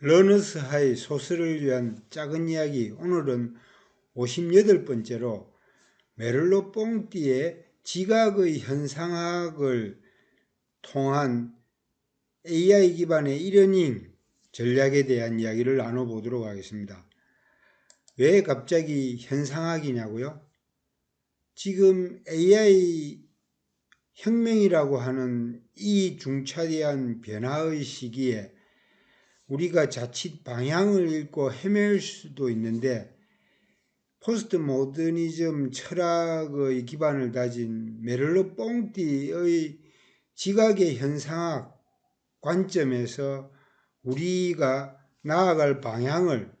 러너스하이 소설을 위한 작은 이야기 오늘은 58번째로 메를로 뽕띠의 지각의 현상학을 통한 AI 기반의 1러닝 전략에 대한 이야기를 나눠보도록 하겠습니다. 왜 갑자기 현상학이냐고요? 지금 AI 혁명이라고 하는 이 중차대한 변화의 시기에 우리가 자칫 방향을 잃고 헤맬 수도 있는데 포스트 모더니즘 철학의 기반을 다진 메를로 뽕띠의 지각의 현상학 관점에서 우리가 나아갈 방향을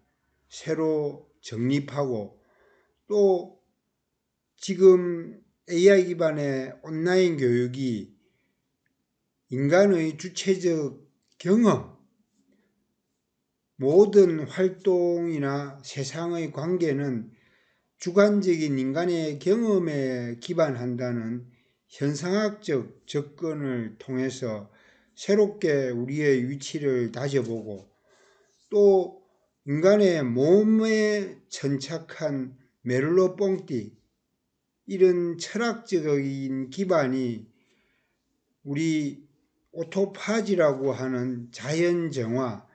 새로 정립하고 또 지금 AI 기반의 온라인 교육이 인간의 주체적 경험, 모든 활동이나 세상의 관계는 주관적인 인간의 경험에 기반한다는 현상학적 접근을 통해서 새롭게 우리의 위치를 다져보고 또 인간의 몸에 천착한 메를로 뽕띠 이런 철학적인 기반이 우리 오토파지라고 하는 자연정화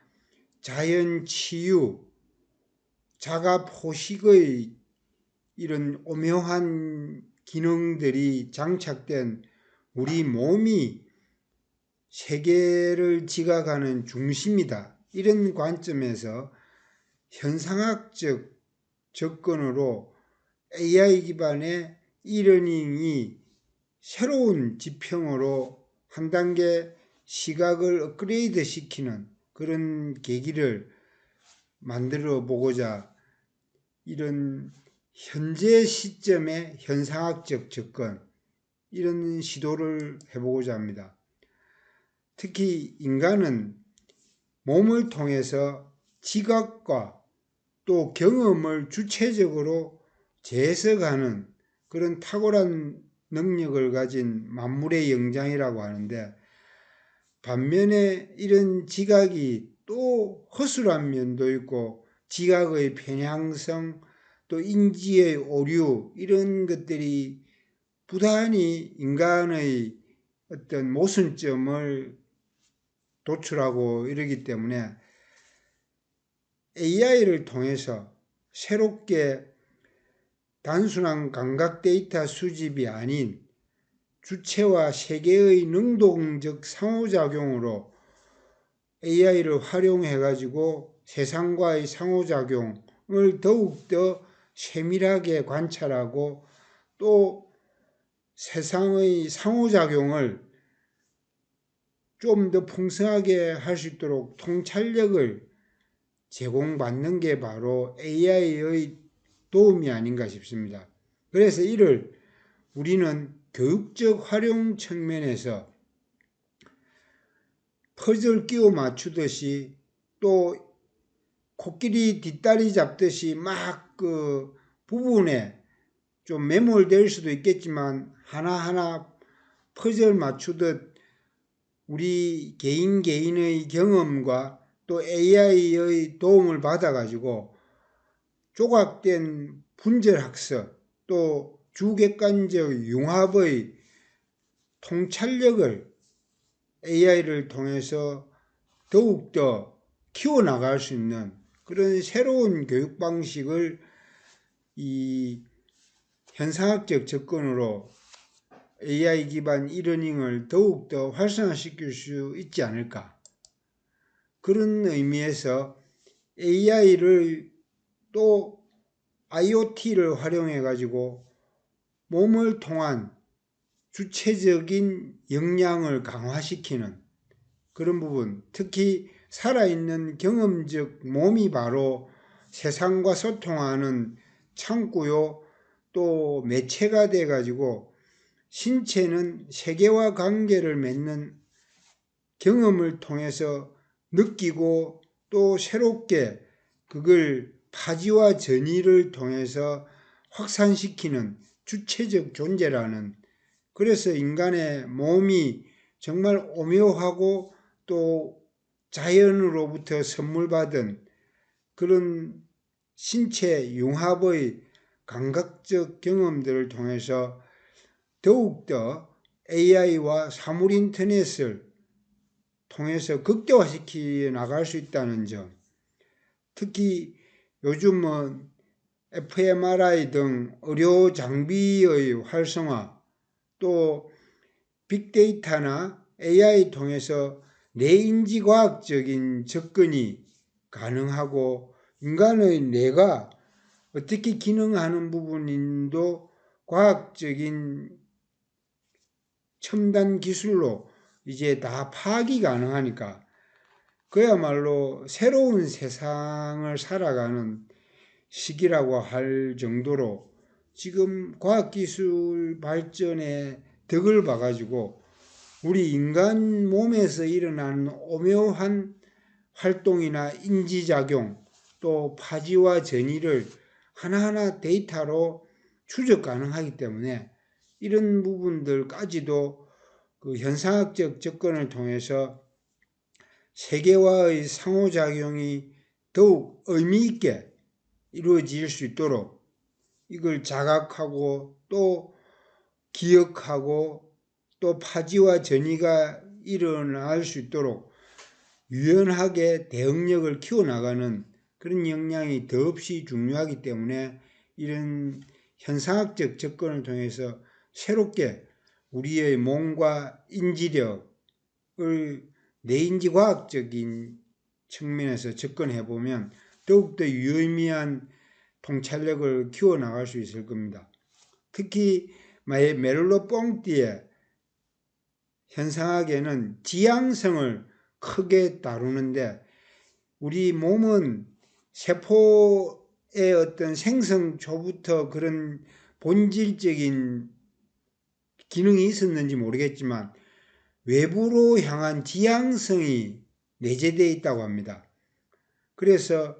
자연 치유, 자가 포식의 이런 오묘한 기능들이 장착된 우리 몸이 세계를 지각하는 중심이다. 이런 관점에서 현상학적 접근으로 AI 기반의 이러닝이 새로운 지평으로 한 단계 시각을 업그레이드 시키는 그런 계기를 만들어 보고자 이런 현재 시점의 현상학적 접근 이런 시도를 해보고자 합니다. 특히 인간은 몸을 통해서 지각과 또 경험을 주체적으로 재해석하는 그런 탁월한 능력을 가진 만물의 영장이라고 하는데 반면에 이런 지각이 또 허술한 면도 있고 지각의 편향성 또 인지의 오류 이런 것들이 부단히 인간의 어떤 모순점을 도출하고 이러기 때문에 AI를 통해서 새롭게 단순한 감각 데이터 수집이 아닌 주체와 세계의 능동적 상호작용으로 AI를 활용해 가지고 세상과의 상호작용을 더욱더 세밀하게 관찰하고 또 세상의 상호작용을 좀 더 풍성하게 할 수 있도록 통찰력을 제공받는 게 바로 AI의 도움이 아닌가 싶습니다. 그래서 이를 우리는 교육적 활용 측면에서 퍼즐 끼워 맞추듯이 또 코끼리 뒷다리 잡듯이 막 그 부분에 좀 매몰될 수도 있겠지만 하나하나 퍼즐 맞추듯 우리 개인 개인의 경험과 또 AI의 도움을 받아가지고 조각된 분절 학습 또 주객관적 융합의 통찰력을 AI를 통해서 더욱더 키워나갈 수 있는 그런 새로운 교육 방식을 이 현상학적 접근으로 AI 기반 이러닝을 더욱더 활성화시킬 수 있지 않을까. 그런 의미에서 AI를 또 IoT를 활용해 가지고 몸을 통한 주체적인 역량을 강화시키는 그런 부분, 특히 살아있는 경험적 몸이 바로 세상과 소통하는 창구요, 또 매체가 돼 가지고 신체는 세계와 관계를 맺는 경험을 통해서 느끼고 또 새롭게 그걸 파지와 전이를 통해서 확산시키는 주체적 존재라는 그래서 인간의 몸이 정말 오묘하고 또 자연으로부터 선물 받은 그런 신체 융합의 감각적 경험들을 통해서 더욱더 AI와 사물 인터넷을 통해서 극대화시켜 나갈 수 있다는 점. 특히 요즘은 fMRI 등 의료 장비의 활성화, 또 빅데이터나 AI 통해서 뇌인지 과학적인 접근이 가능하고 인간의 뇌가 어떻게 기능하는 부분인도 과학적인 첨단 기술로 이제 다 파악이 가능하니까 그야말로 새로운 세상을 살아가는 시기라고 할 정도로 지금 과학기술 발전의 덕을 봐가지고 우리 인간 몸에서 일어나는 오묘한 활동이나 인지작용 또 파지와 전이를 하나하나 데이터로 추적 가능하기 때문에 이런 부분들까지도 그 현상학적 접근을 통해서 세계와의 상호작용이 더욱 의미 있게 이루어질 수 있도록 이걸 자각하고 또 기억하고 또 파지와 전이가 일어날 수 있도록 유연하게 대응력을 키워나가는 그런 역량이 더없이 중요하기 때문에 이런 현상학적 접근을 통해서 새롭게 우리의 몸과 인지력을 내인지 과학적인 측면에서 접근해 보면 더욱더 유의미한 통찰력을 키워나갈 수 있을 겁니다. 특히 메를로 뽕띠의 현상학에는 지향성을 크게 다루는데 우리 몸은 세포의 어떤 생성 초부터 그런 본질적인 기능이 있었는지 모르겠지만 외부로 향한 지향성이 내재되어 있다고 합니다. 그래서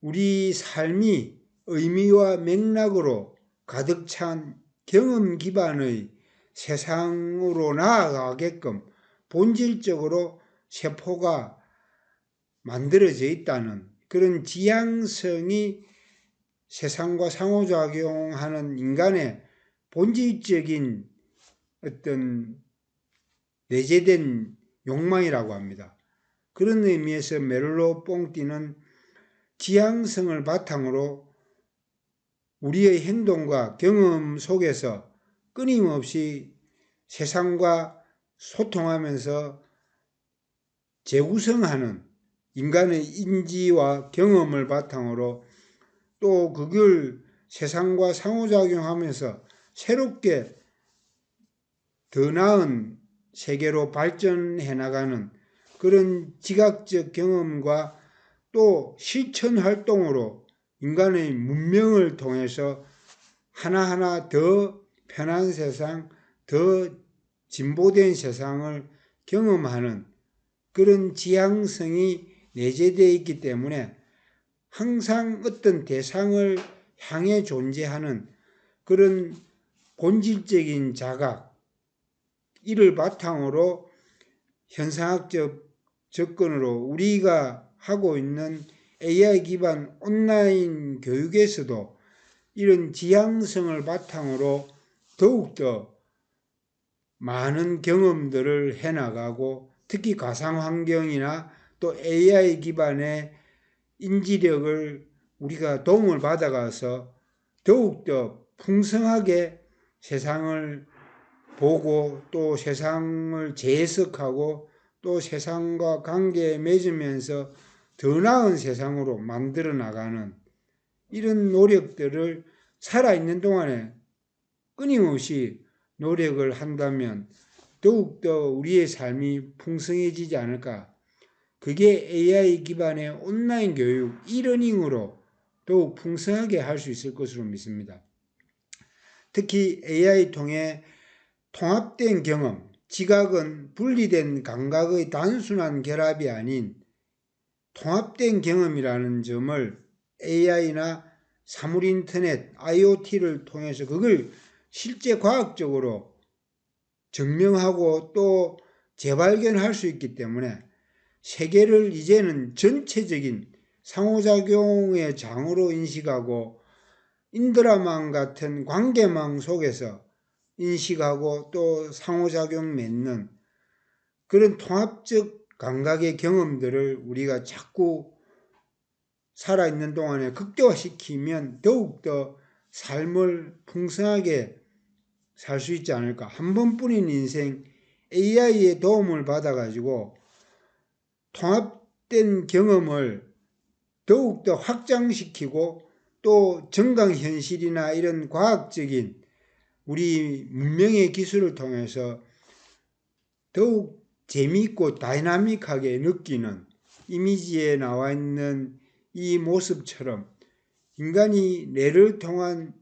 우리 삶이 의미와 맥락으로 가득 찬 경험 기반의 세상으로 나아가게끔 본질적으로 세포가 만들어져 있다는 그런 지향성이 세상과 상호작용하는 인간의 본질적인 어떤 내재된 욕망이라고 합니다. 그런 의미에서 메를로 뽕띠는 지향성을 바탕으로 우리의 행동과 경험 속에서 끊임없이 세상과 소통하면서 재구성하는 인간의 인지와 경험을 바탕으로 또 그걸 세상과 상호작용하면서 새롭게 더 나은 세계로 발전해 나가는 그런 지각적 경험과 또 실천 활동으로 인간의 문명을 통해서 하나하나 더 편한 세상, 더 진보된 세상을 경험하는 그런 지향성이 내재되어 있기 때문에 항상 어떤 대상을 향해 존재하는 그런 본질적인 자각, 이를 바탕으로 현상학적 접근으로 우리가 하고 있는 AI 기반 온라인 교육에서도 이런 지향성을 바탕으로 더욱더 많은 경험들을 해나가고 특히 가상 환경이나 또 AI 기반의 인지력을 우리가 도움을 받아가서 더욱더 풍성하게 세상을 보고 또 세상을 재해석하고 또 세상과 관계에 맺으면서 더 나은 세상으로 만들어 나가는 이런 노력들을 살아있는 동안에 끊임없이 노력을 한다면 더욱더 우리의 삶이 풍성해지지 않을까. 그게 AI 기반의 온라인 교육 이러닝으로 더욱 풍성하게 할 수 있을 것으로 믿습니다. 특히 AI 통해 통합된 경험, 지각은 분리된 감각의 단순한 결합이 아닌 통합된 경험이라는 점을 AI나 사물 인터넷, IoT를 통해서 그걸 실제 과학적으로 증명하고 또 재발견할 수 있기 때문에 세계를 이제는 전체적인 상호작용의 장으로 인식하고 인드라망 같은 관계망 속에서 인식하고 또 상호작용 맺는 그런 통합적 감각의 경험들을 우리가 자꾸 살아있는 동안에 극대화시키면 더욱더 삶을 풍성하게 살 수 있지 않을까. 한 번뿐인 인생 AI의 도움을 받아가지고 통합된 경험을 더욱더 확장시키고 또 정강현실이나 이런 과학적인 우리 문명의 기술을 통해서 더욱 재미있고 다이나믹하게 느끼는 이미지에 나와 있는 이 모습처럼 인간이 뇌를 통한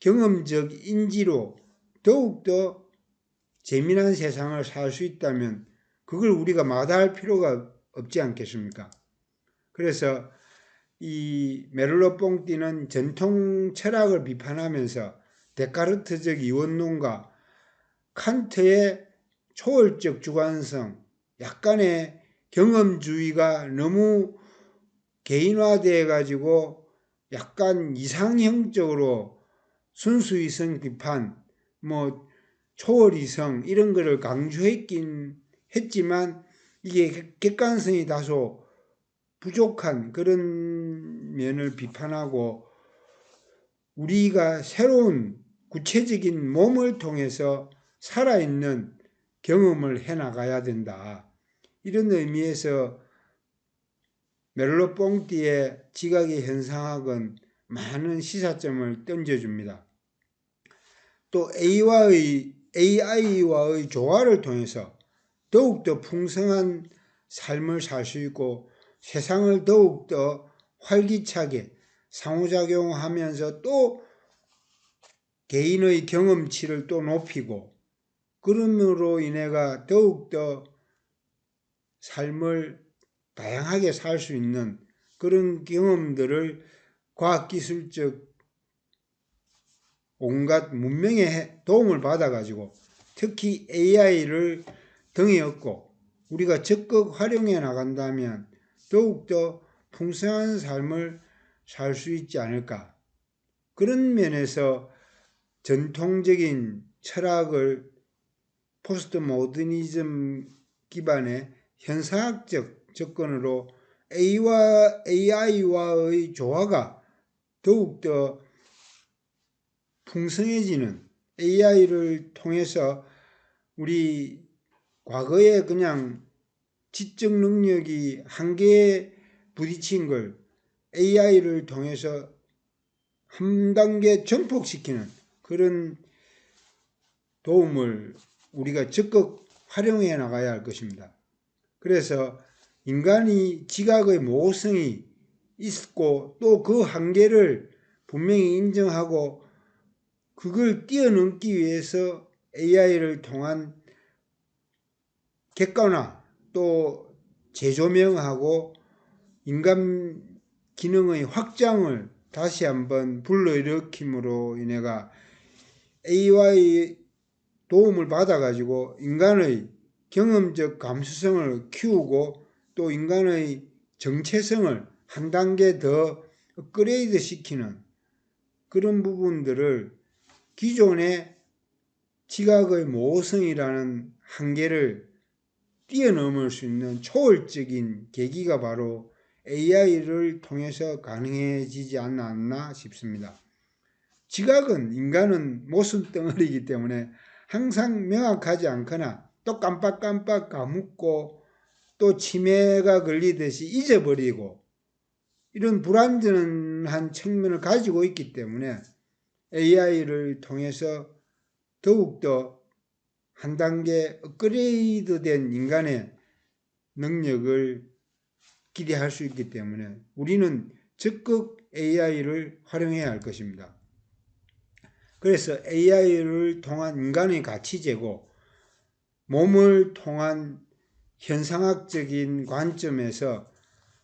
경험적 인지로 더욱더 재미난 세상을 살 수 있다면 그걸 우리가 마다할 필요가 없지 않겠습니까? 그래서 이 메를로 뽕띠는 전통 철학을 비판하면서 데카르트적 이원론과 칸트의 초월적 주관성, 약간의 경험주의가 너무 개인화되어 가지고 약간 이상형적으로 순수이성 비판, 뭐 초월이성 이런 거를 강조했긴 했지만 이게 객관성이 다소 부족한 그런 면을 비판하고 우리가 새로운 구체적인 몸을 통해서 살아있는 경험을 해 나가야 된다. 이런 의미에서 멜로 뽕띠의 지각의 현상학은 많은 시사점을 던져줍니다. 또 A와의, AI와의 조화를 통해서 더욱더 풍성한 삶을 살 수 있고 세상을 더욱더 활기차게 상호작용하면서 또 개인의 경험치를 또 높이고 그럼으로 인해가 더욱더 삶을 다양하게 살 수 있는 그런 경험들을 과학기술적 온갖 문명의 도움을 받아가지고 특히 AI를 등에 업고 우리가 적극 활용해 나간다면 더욱더 풍성한 삶을 살 수 있지 않을까. 그런 면에서 전통적인 철학을 포스트 모더니즘 기반의 현상학적 접근으로 A와 AI와의 조화가 더욱더 풍성해지는 AI를 통해서 우리 과거에 그냥 지적 능력이 한계에 부딪힌 걸 AI를 통해서 한 단계 전폭시키는 그런 도움을 우리가 적극 활용해 나가야 할 것입니다. 그래서 인간이 지각의 모성이 있고 또 그 한계를 분명히 인정하고 그걸 뛰어넘기 위해서 AI를 통한 객관화 또 재조명하고 인간 기능의 확장을 다시 한번 불러일으킴으로 인해가 AI의 도움을 받아가지고 인간의 경험적 감수성을 키우고 또 인간의 정체성을 한 단계 더 업그레이드 시키는 그런 부분들을 기존의 지각의 모성이라는 한계를 뛰어넘을 수 있는 초월적인 계기가 바로 AI를 통해서 가능해지지 않았나 싶습니다. 지각은 인간은 모순 덩어리이기 때문에 항상 명확하지 않거나 또 깜빡깜빡 까먹고 또 치매가 걸리듯이 잊어버리고 이런 불완전한 측면을 가지고 있기 때문에 AI를 통해서 더욱더 한 단계 업그레이드 된 인간의 능력을 기대할 수 있기 때문에 우리는 적극 AI를 활용해야 할 것입니다. 그래서 AI를 통한 인간의 가치 제고 몸을 통한 현상학적인 관점에서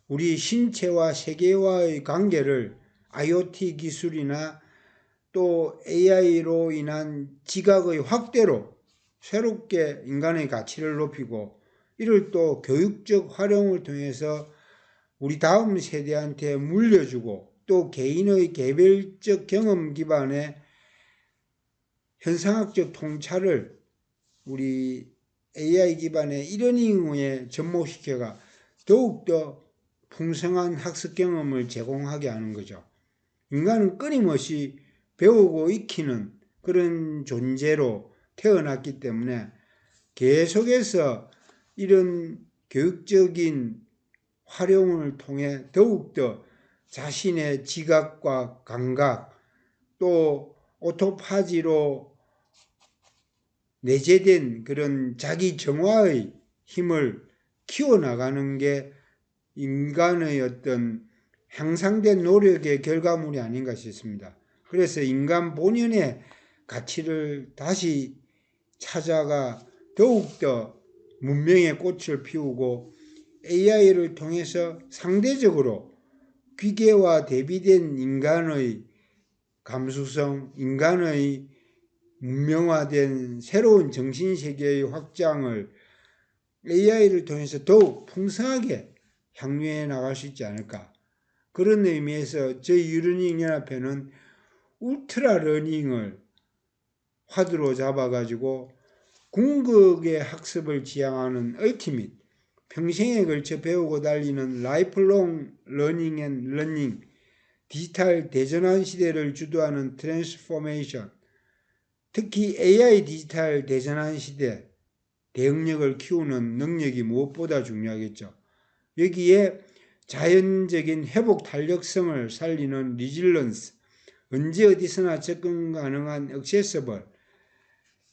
우리 신체와 세계와의 관계를 IoT 기술이나 또 AI로 인한 지각의 확대로 새롭게 인간의 가치를 높이고 이를 또 교육적 활용을 통해서 우리 다음 세대한테 물려주고 또 개인의 개별적 경험 기반의 현상학적 통찰을 우리 AI 기반의 이러닝에 접목시켜가 더욱더 풍성한 학습 경험을 제공하게 하는 거죠. 인간은 끊임없이 배우고 익히는 그런 존재로 태어났기 때문에 계속해서 이런 교육적인 활용을 통해 더욱더 자신의 지각과 감각 또 오토파지로 내재된 그런 자기 정화의 힘을 키워나가는 게 인간의 어떤 향상된 노력의 결과물이 아닌가 싶습니다. 그래서 인간 본연의 가치를 다시 찾아가 더욱더 문명의 꽃을 피우고 AI를 통해서 상대적으로 기계와 대비된 인간의 감수성, 인간의 문명화된 새로운 정신세계의 확장을 AI를 통해서 더욱 풍성하게 향유해 나갈 수 있지 않을까. 그런 의미에서 저희 유르닝 연합회는 울트라 러닝을 화두로 잡아가지고 궁극의 학습을 지향하는 얼티밋, 평생에 걸쳐 배우고 달리는 라이프롱 러닝 앤 러닝, 디지털 대전환 시대를 주도하는 트랜스포메이션, 특히 AI 디지털 대전환 시대 대응력을 키우는 능력이 무엇보다 중요하겠죠. 여기에 자연적인 회복 탄력성을 살리는 리질런스, 언제 어디서나 접근 가능한 액세서블,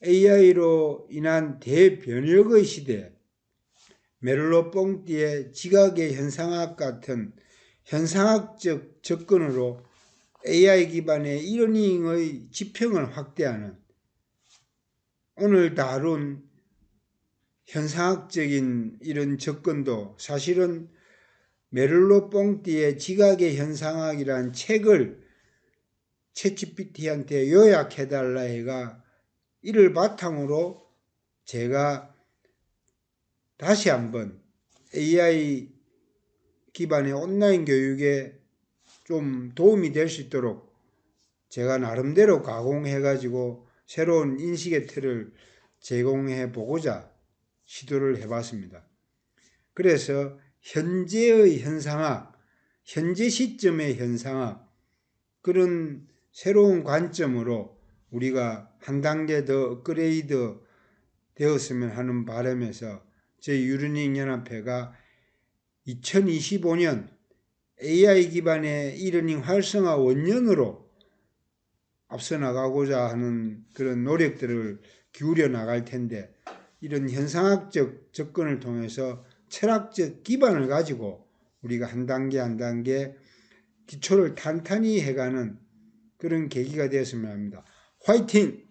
AI로 인한 대변혁의 시대, 메를로 뽕띠의 지각의 현상학 같은 현상학적 접근으로 AI 기반의 이러닝의 지평을 확대하는 오늘 다룬 현상학적인 이런 접근도 사실은 메를로 뽕띠의 지각의 현상학이란 책을 채치피티한테 요약해달라 해가 이를 바탕으로 제가 다시 한번 AI 기반의 온라인 교육에 좀 도움이 될 수 있도록 제가 나름대로 가공해 가지고 새로운 인식의 틀을 제공해 보고자 시도를 해 봤습니다. 그래서 현재의 현상학, 현재 시점의 현상학 그런 새로운 관점으로 우리가 한 단계 더 업그레이드 되었으면 하는 바람에서 저희 유르닝 연합회가 2025년 AI 기반의 이러닝 활성화 원년으로 앞서 나가고자 하는 그런 노력들을 기울여 나갈 텐데 이런 현상학적 접근을 통해서 철학적 기반을 가지고 우리가 한 단계 한 단계 기초를 탄탄히 해가는 그런 계기가 되었으면 합니다. 화이팅!